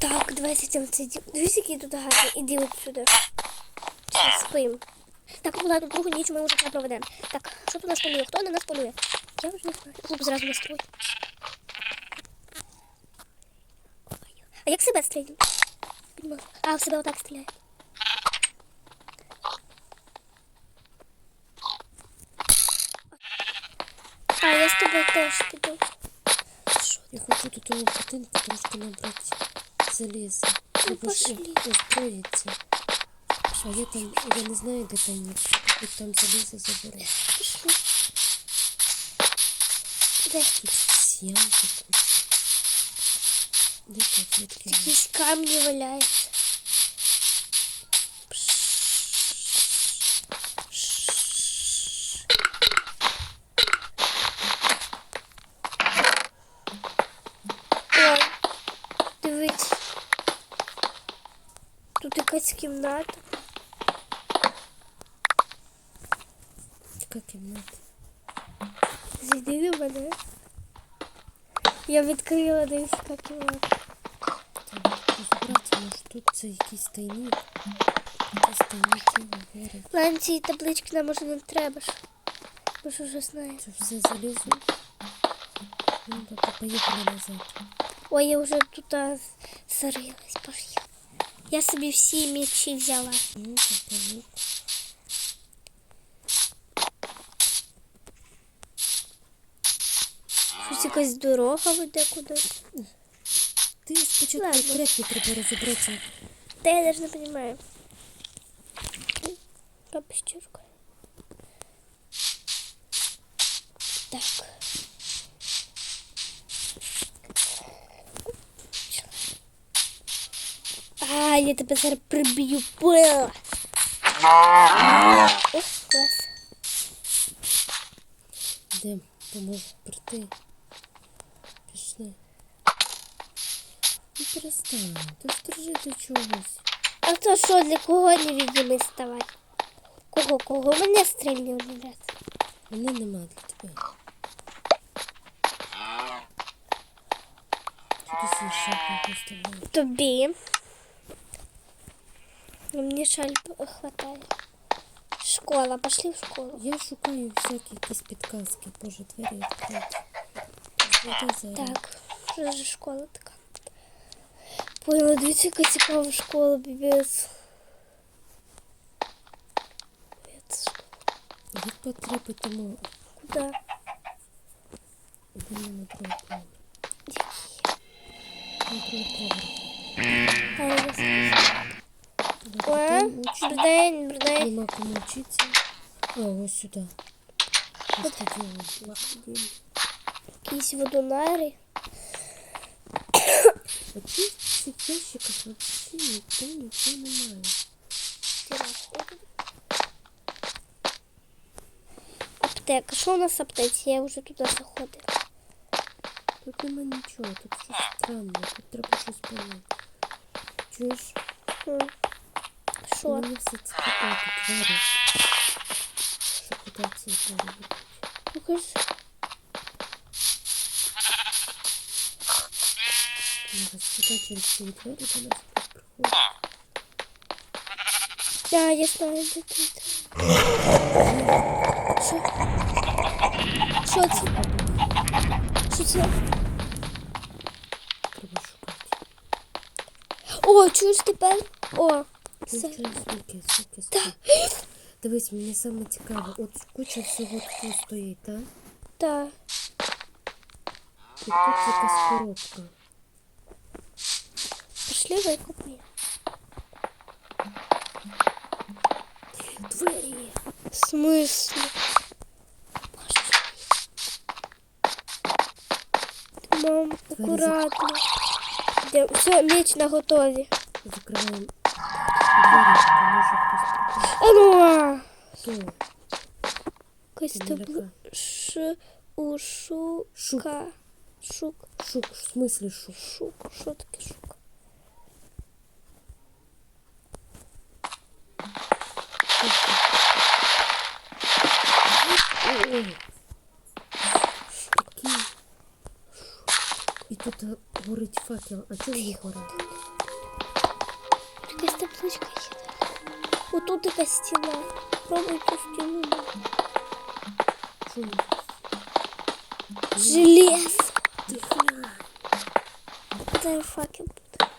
Так, 20 Дивись, який тут гарний. Іди от сюди. Щас спим. Так, ладно, другу ніч ми вже не проведемо. Так, що тут нас полює? Хто на нас полює? Я вже не знаю. Клуб зразу настрой. А як себе стрілять? А, в себе отак стріляють. А, я з тобою теж піду. Я хочу того будинку трошки набрати заліза. Ну, пошли. устроїться. Що я там, я не знаю, де там є. Тут там залізо заберу. Пошли. Де? Сімки. Де тут? Якісь камні валяються. Ой, дивись. Тут якась кімната. Яка кімната? Зійди до мене. Я відкрила десь кімната. Треба розібратися, тут це. Якісь тайники говорять. Ладно, ці таблички нам може не треба ж. Ми ж вже знаємо. Це все залізо. Ну, тобто поїхали назад. Ой, я вже тут зарилась. Я собі всі мечі взяла. Щось якась дорога веде кудись. Ти спочатку Ладно. треба розібратися. Та я навіть не розумію. Капустюрка. Так. А, я тебе зараз приб'ю. О, клас. Де поможу прийти. Пішли. Ну перестань, ти стрижи до чогось. А то що, для кого не невидимий ставати? Кого, кого? Мене стрільні один раз. Мене нема для тебе. Тобі. Ну, Мені шаль хватає. Школа, пошли в школу. Я шукаю всякі якісь підказки. Боже, двері відкриті. Зайди зараз. Так, що ж школа така? Поняла, дивіться, яка цікава школа, бібець. Бібець. Від потреби тому Куда? йдемо на другий поверх. Які? На другий поверх. А, я О, день брдень, брдень. Нема кому вчитися. А, ось сюди. Ось стадіон. Стадіон. Якісь водонари. Тут цих ящиках взагалі ніхто нічого немає. Аптека. Що у нас аптеці? Я вже туди заходила. Тут нема нічого, тут щось странне, тут треба щось поняти. Чуєш? М. Що? Мені все цікаво, двері. Що куди ці двері ведуть? Покажи. Може, сюди через ці двері до нас приходить? Да, я знаю, де тут. Що? Що це? Що це? Треба шукати. О, чуєш тепер? О, Дивись, мені саме цікаво, от куча всього тут стоїть, так? Так. І тут якась коробка. Пошли викупи. Двері! В смысле? Мам, акуратно. Все, меч на готові. Закриваємо двері, тому хтось прийти. А ну! Хто? Якась Ти не табли... лякай. Ш... У... Шука. Шук. Шук, в смислі шук? Шук. Що таке шук? Ой. Такий. І тут тут горить факел. А чого він горить? Якась табличка є. Отут якась стіна. Пробуй ту стіну. Що він? Желез. Ти глянь. Це факел буде.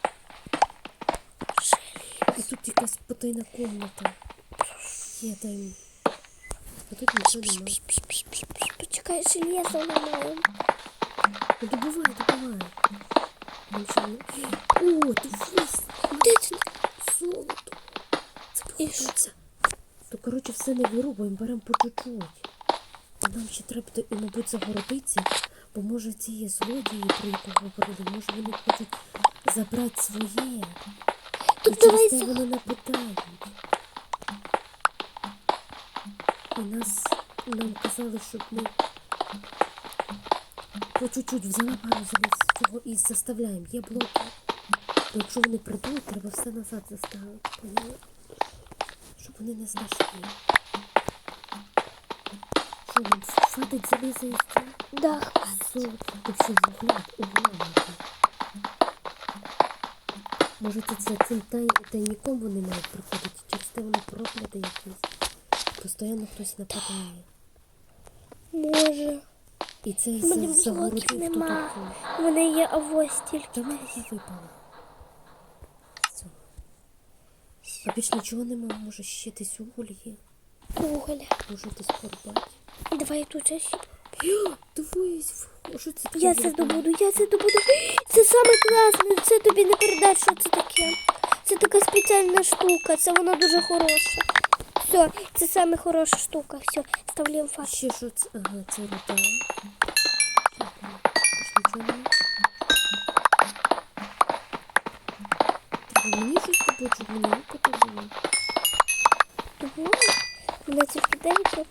І тут якась потайна комната. Є там. А тут нічого немає. Почекай, железо немає. Ну добувай, добувай. Нічого не... О, дивись! Де це? Золото! Це І походиться. То, коротше, все не вирубуємо, беремо по чуть-чуть. Нам ще треба, і, мабуть, загородитися, бо може ці є злодії, про якого говорили, може вони хочуть забрати своє. І через за- вони нападають. І нас нам казали, щоб ми по чуть-чуть взяла пару заліз цього і заставляємо. Є блоки. Якщо вони прийдуть, треба все назад заставити. Вони не знайшли. Що нам хватить заліза і. Золото. Ти все вугла, угла. Може це, це цим тай, тайником вони мають приходити, через те вони прокляти якісь. Постійно хтось нападає. Може. І цей У мене за- блоків хто У мене є авось тільки. Та мене я випала. з цього. А більш нічого нема, може ще десь уголь є, Уголя. може десь порубати. Давай тут ось. Йо, Дивись, що це таке? Я це добуду, я це добуду. Це саме класне, це тобі не передать, що це таке. Це така спеціальна штука, це вона дуже хороша. Все, це саме хороша штука. Все, ставляємо А факт. ще що це? Ага, це руда. Мені щось мені було. Думаю, мене тільки 9.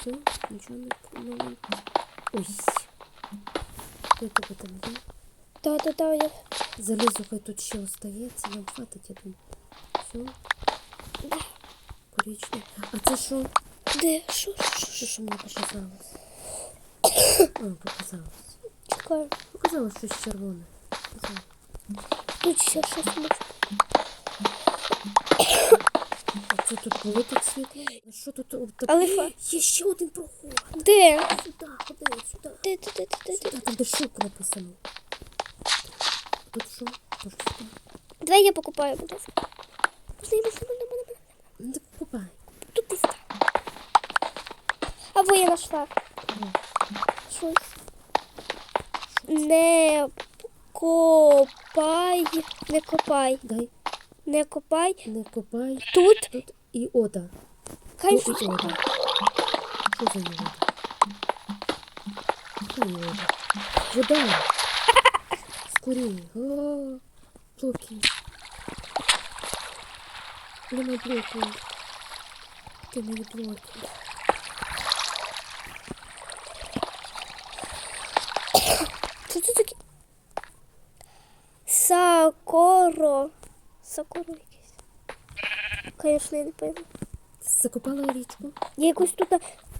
Все, нічого не нового. Ой. Хто тебе там є? Та-та-та, я... Залізо хай тут ще остається, нам хватить, я думаю. Все, Да. коричневе. А це що? Де? Що? Що? Що мені показалось? А, показалось. Чекаю. Показалось щось червоне. Показалось. Тут ще щось може. А це тут так світло? Що тут? О, так... Але фа- Є ще один проход. Де? Сюди, ходи, сюди. Де, де, де, де, де, де? Сюди, там де шук написано. Тут що? Тож сюди. Давай я покупаю, будь ласка. Можна, можна, можна, можна. Ну так купай. Тут десь там. Або я знайшла. Щось. Не копай, не копай, Дай, не копай. не копай. Тут Тут і ода. хай Тут і ода. Що за вода? Яка є вода? Вода. Скорей. О, блоки. Нема блоку. Ти мої блоки. Що це таке? Сакоро. Сакоро Звісно, я не пойму. Закопала річку. Я якось тут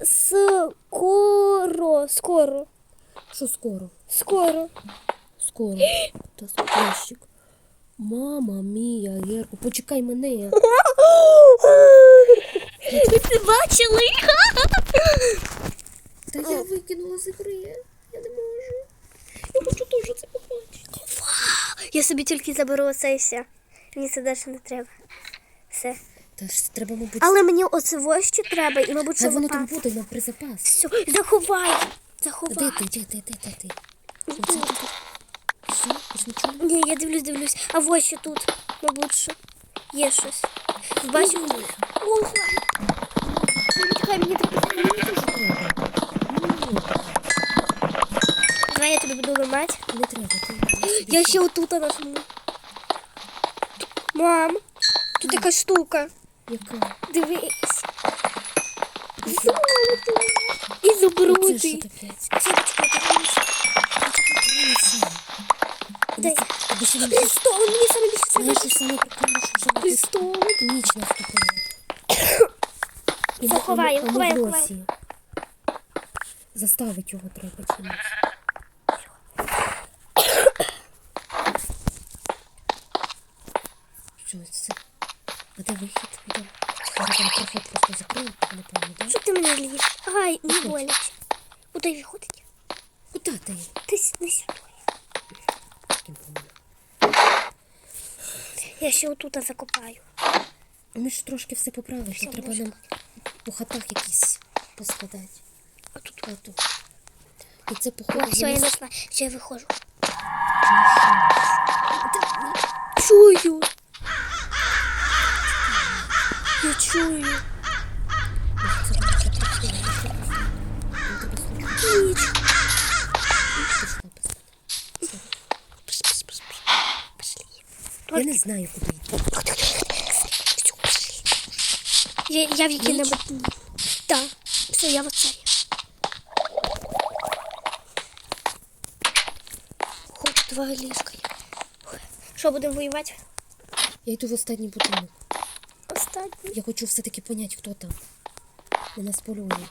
скоро, скоро, Що скоро? скоро. Скоро. Та ящик. Мама мія, Герко, почекай мене. Ви це бачили? Та я викинула з ігри. Я не можу. Я хочу теж це побачити. Я собі тільки заберу оце і все. Мені це далі не треба. Все. Та ж треба, мабуть, Але мені оце ось ще треба, і, мабуть, що воно там буде на призапас. Все, заховай. Заховай. ти, де ти, де ти, де ти? Оце більш нічого. не- Ні, я дивлюсь, дивлюсь. А ось ще тут, мабуть, що є щось. Бачу. Чекай, мені треба. Давай я тобі буду вимати. Не треба. Ти... Я ще отут нажму. Мам, тут така штука. Яка? Дивись. Золото. І Оце що зубруди. таке? Дай. Або ще нам Престол, мені саме більше це знаєш, що саме прикольне, що вже буде ніч наступила. І Заховаємо, а ми- а ми ховаємо, лосі. Його треба чимось. Що це? А де вихід? Де? Там проход просто не пам'ятаю, да? Що ти мене лізеш? Ай, не боляче. Куди виходить? Куда ти? Ти с- не сюди. Я ще отут закопаю. Ми ж трошки все поправили, Все, треба можна. нам по хатах якісь поскладати. А тут. А тут. І це походу. О, все, я знайшла. Все, я виходжу. Чую. Я чую. Це вона вже працює, я ще просто- Він Ніч. Пш. Пошли. Я не знаю, куди йти. Я, я в якій-небудь... Да. Все, я в оцей. Хоч два ліжка. Що, будемо воювати? Я йду в останній будинок. Останній. Я хочу все-таки поняти, хто там. На нас полює.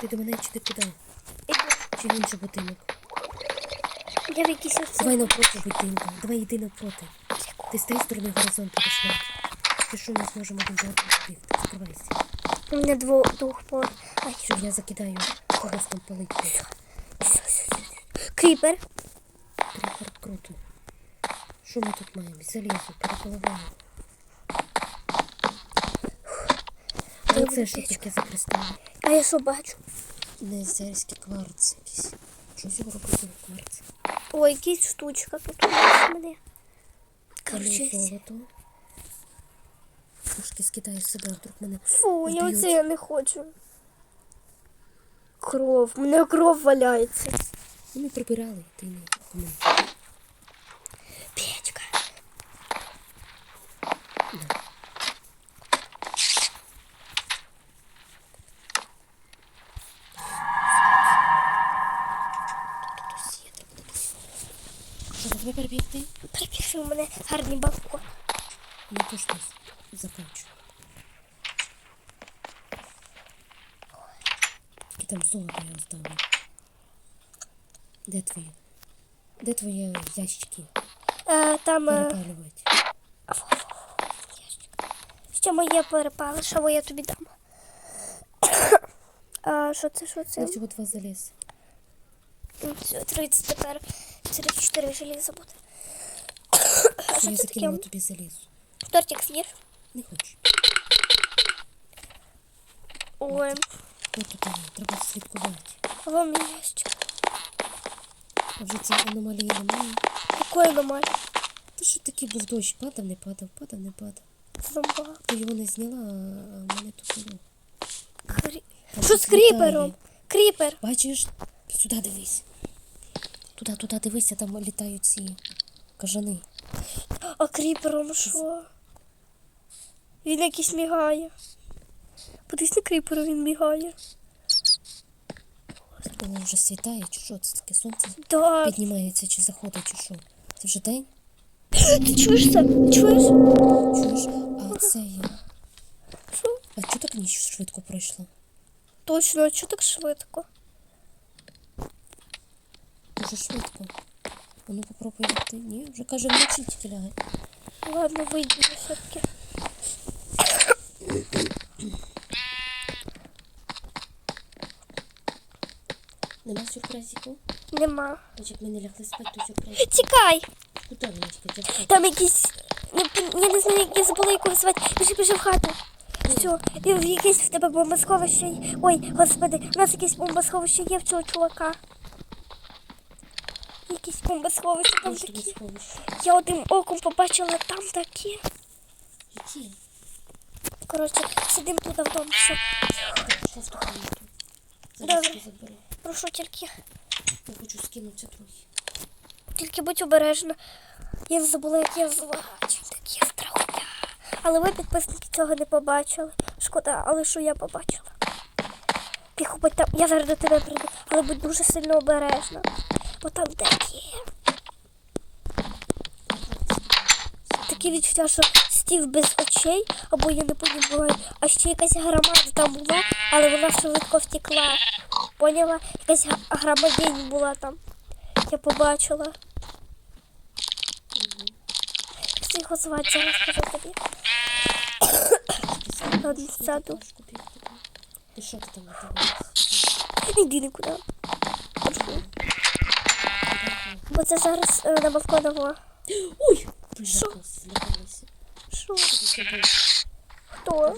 Ти до мене чи ти куди? Іду. Чи в інший будинок? Я в якійсь оцей. Давай навпроти будинку. Давай йди навпроти. Ти з тієї сторони горизонту пішла. Ти що ми зможемо за одним? Закривайся. У мене двох, двох пор. Ай, Що я закидаю когось там палить. Кріпер. Кріпер круто. Що ми тут маємо? Залізо, переполовину. А це що таке за кристали? А я що бачу? Незерський кварц якийсь. Що з його робити кварц? Ой, якась штучка тут у нас мене. Короче. Трошки скидаю з себе, вдруг мене фу, я оце я не хочу. Кров, у мене кров валяється. Ми прибирали, ти не кому. Печка. Да. Хтось є, треба буде. Що, перебігти? Прибігши у мене гарний балкон. Я теж не закінчу. Тільки там золото я оставлю. Де твої? Де твої ящики Е, там е, перепалювати? ще моє перепали, що я тобі дам. А, що це, що це? Я всього два заліз. Все, 30 тепер. 34 желіза буде. А що Я це закинула тобі залізу. Тортик з'їш? Не хочу. Ой, От тут треба слідкувати. вам є. А вже ці аномалії немає. Якої немає? Та що такий був дощ? Падав, не падав, падав, не падав. Зомба. Ти його не зняла, а в мене тут було. Крі... Що з кріпером? Кріпер. Бачиш? Сюди дивись. Туди, туди дивися, там літають ці кажани. А кріпером що? Він якийсь мігає. Подивись на кріперу він мігає. Воно вже світає, чи що це таке сонце Да. піднімається, чи заходить, чи що. Це вже день? Ти чуєш це? Чуєш? Чуєш? А це є. Що? А чого так ніч швидко пройшла? Точно, а чого так швидко? Дуже швидко. А ну попробуй. Ні, вже каже, вночі тільки лягай. Ладно, вийдемо все-таки. Нема сюрпризів? Нема. Значить, ми не лягли спати, то сюрприз. Тікай! Куди тільки тікати? Там якісь. не- Я не знаю, як я забула яку звати. Біжи, біжи в хату. В якесь в тебе бомбосховище. Ой, господи, у нас якесь бомбосховище є в цього чувака. Бомбосховище там такі. Я одним оком побачила там такі. Які? Коротше, сидимо тут вдома. Все. Добре. Прошу тільки. Я хочу скинутися трохи. Тільки будь обережна. Я не забула, як я звати. Такі страхуття. Але ви, підписники, цього не побачили. Шкода, але що я побачила. Тихо, будь там. Я зараз до тебе прийду, але будь дуже сильно обережна. Бо там такі. Таке відчуття, що стів без очей, або я не понімаю, а ще якась громада там була, але вона швидко втекла. Поняла? Якась громадінь була там. Я побачила. його звати, зараз скажу тобі. Сяду. І що ти там йди нікуди. Бо це зараз е, на балконово. Ой! Що? Що? Хто? Ух,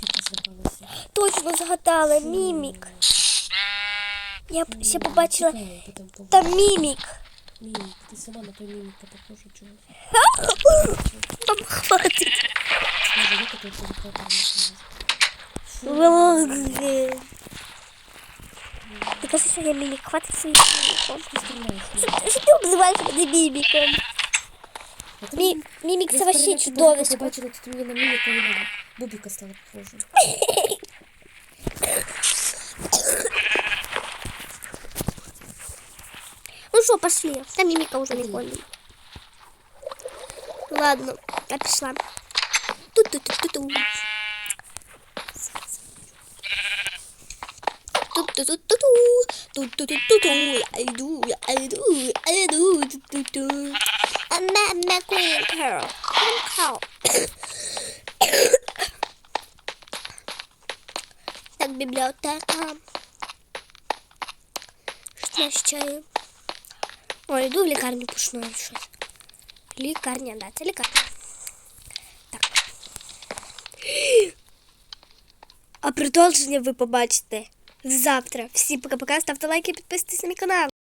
яка злякалася. Точно згадала, мімік. Я б ще побачила. Там мімік. Мімік, ти сама на той міміка похожа чогось. Там хватить. Може, я такий телефон Ти кажеш, що я мімік, хватить своїм міміком. Ти стріляєш. Що що ти обзиваєш мене міміком? Мі, мімік це вообще чудовисько. побачила, тут мені на міміка і на Бубіка стала похожа. Ну що, пошли. Там міміка вже не ходить. Ладно, я пішла. Ту-ту-ту-ту-ту. Ту-ту-ту-ту-ту. Ту-ту-ту-ту-ту. Я йду, я йду, я йду. Ту-ту-ту. I'm a McQueen girl. I'm cow. Так, бібліотека. Що я ще? Ой, йду в лікарню пошну щось. Лікарня, да, це лікарня. Так. А продовження ви побачите завтра. Всім пока-пока, ставте лайки, підписуйтесь на мій канал.